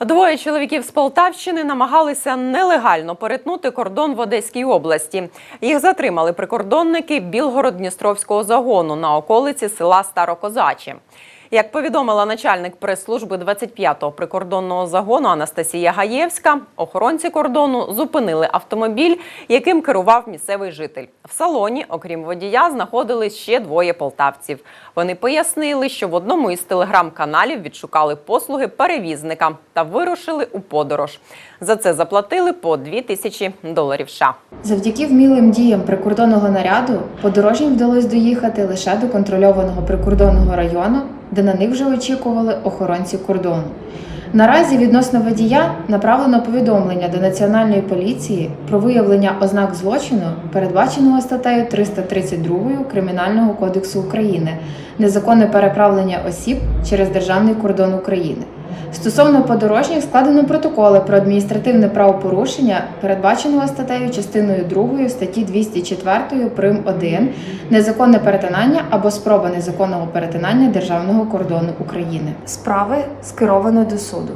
Двоє чоловіків з Полтавщини намагалися нелегально перетнути кордон в Одеській області. Їх затримали прикордонники Білгород-Дністровського загону на околиці села Старокозачі. Як повідомила начальник прес-служби 25-го прикордонного загону Анастасія Гаєвська, охоронці кордону зупинили автомобіль, яким керував місцевий житель. В салоні, окрім водія, знаходились ще двоє полтавців. Вони пояснили, що в одному із телеграм-каналів відшукали послуги перевізника та вирушили у подорож. За це заплатили по 2 тисячі доларів США. Завдяки вмілим діям прикордонного наряду подорожнім вдалося доїхати лише до контрольованого прикордонного району, де на них вже очікували охоронці кордону. Наразі відносно водія направлено повідомлення до Національної поліції про виявлення ознак злочину, передбаченого статтею 332 Кримінального кодексу України незаконне переправлення осіб через державний кордон України. Стосовно подорожніх складено протоколи про адміністративне правопорушення, передбаченого статтею частиною 2 статті 204 прим. 1 незаконне перетинання або спроба незаконного перетинання державного кордону України. Справи скеровано до суду.